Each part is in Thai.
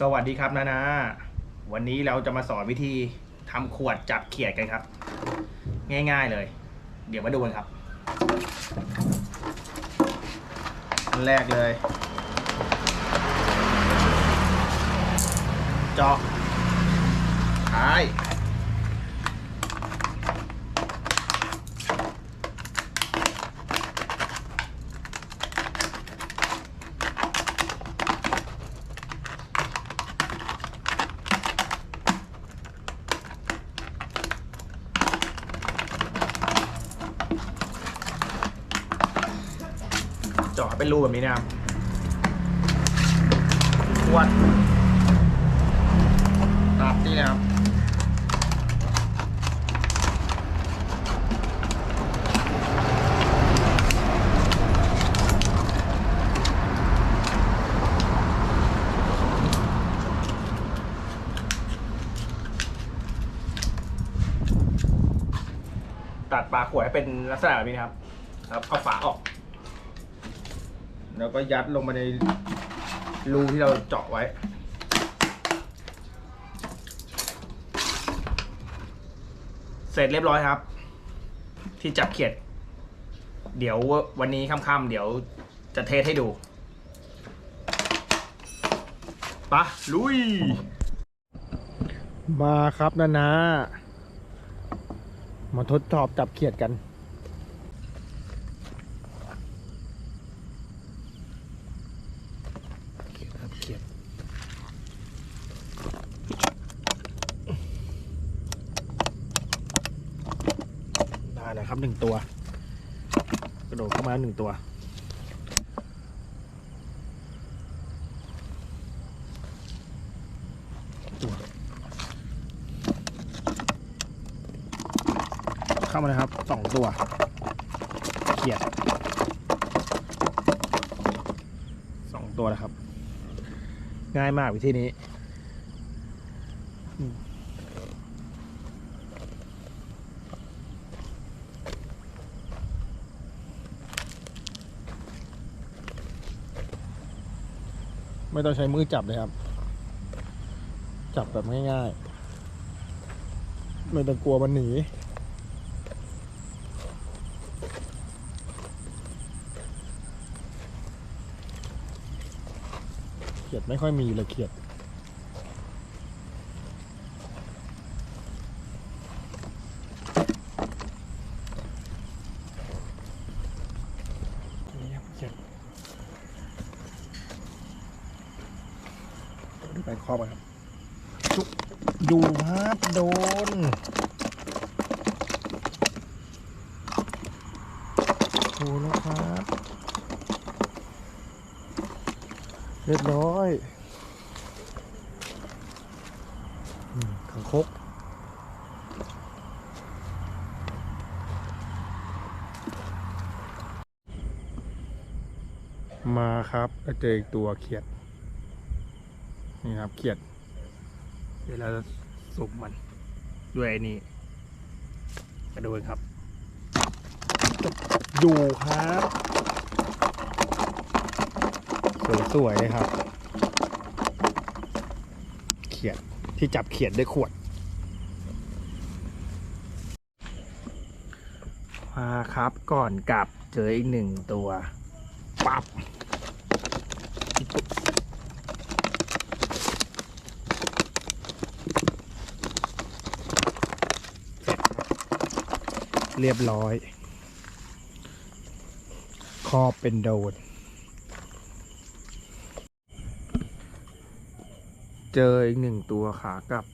สวัสดีครับนานา วันนี้เราจะมาสอนวิธีทำขวดจับเขียดกันครับ ง่ายๆเลย เดี๋ยวมาดูกันครับอันแรกเลย เจาะท้าย เจาเป็นรูแบบนี้นะครับขวดตัดนี่นะครับตัดปลาขวดให้เป็นลักษณะแบบนี้นะครับ ครับ เอาฝาออก แล้วก็ยัดลงมาในรูที่เราเจาะไว้ เสร็จเรียบร้อยครับ ที่จับเขียด เดี๋ยววันนี้ค่ำๆเดี๋ยวจะเทสให้ดูปะลุย มาครับนานา มาทดสอบจับเขียดกัน เขียดครับเขียด ได้แล้วครับหนึ่งตัว กระโดดเข้ามาหนึ่งตัวตัวเข้ามาเลยครับสองตัวเขียดสองตัวนะครับ ง่ายมากวิธีนี้ ไม่ต้องใช้มือจับเลยครับ จับแบบง่ายๆ ไม่ต้องกลัวมันหนีเขียดไม่ค่อยมีเลยเขียดเขียด ไปครอบครับจุ๊บดูครับโดนโอ้แล้วครับเรียบร้อยขังคกมาครับเจออีกตัวเขียด นี่ครับเขียด เดี๋ยวเราจะสุกมัน ด้วยไอ้นี่มาดูกันครับดูครับสวยๆเลยครับ เขียดที่จับเขียดด้วยขวดมาครับก่อนกลับเจออีกหนึ่งตัว ปับเสร็จครับ เรียบร้อย ครอบเป็นโดน เจออีกหนึ่งตัวขากลับ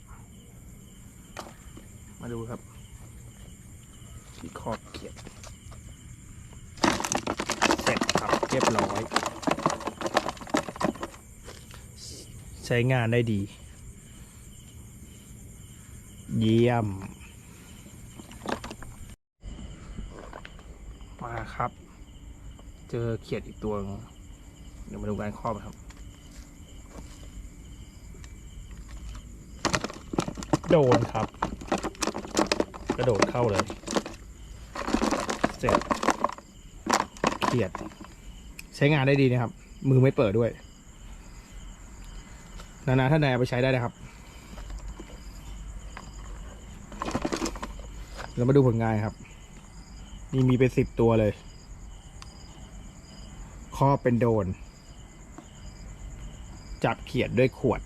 มาดูครับ ที่คอบเขียดเสร็จครับเรียบร้อย ใช้งานได้ดี เยี่ยม มาครับ เจอเขียดอีกตัวเดี๋ยวมาดูการครอบครับ โดนครับ กระโดดเข้าเลยเสร็จเขียด ใช้งานได้ดีนะครับ มือไม่เปิดด้วย นานาท่านใดเอาไปใช้ได้เลยครับเรามาดูผลงานครับ นี่มีไปสิบตัวเลย ครอเป็นโดน จับเขียดด้วยขวด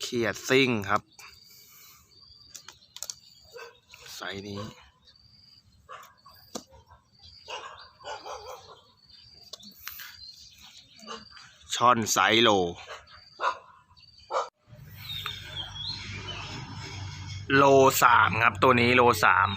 เขียดซิ่งครับ ไซ ส์นี้ ช่อนไซส์โล โลสามครับตัวนี้โลสาม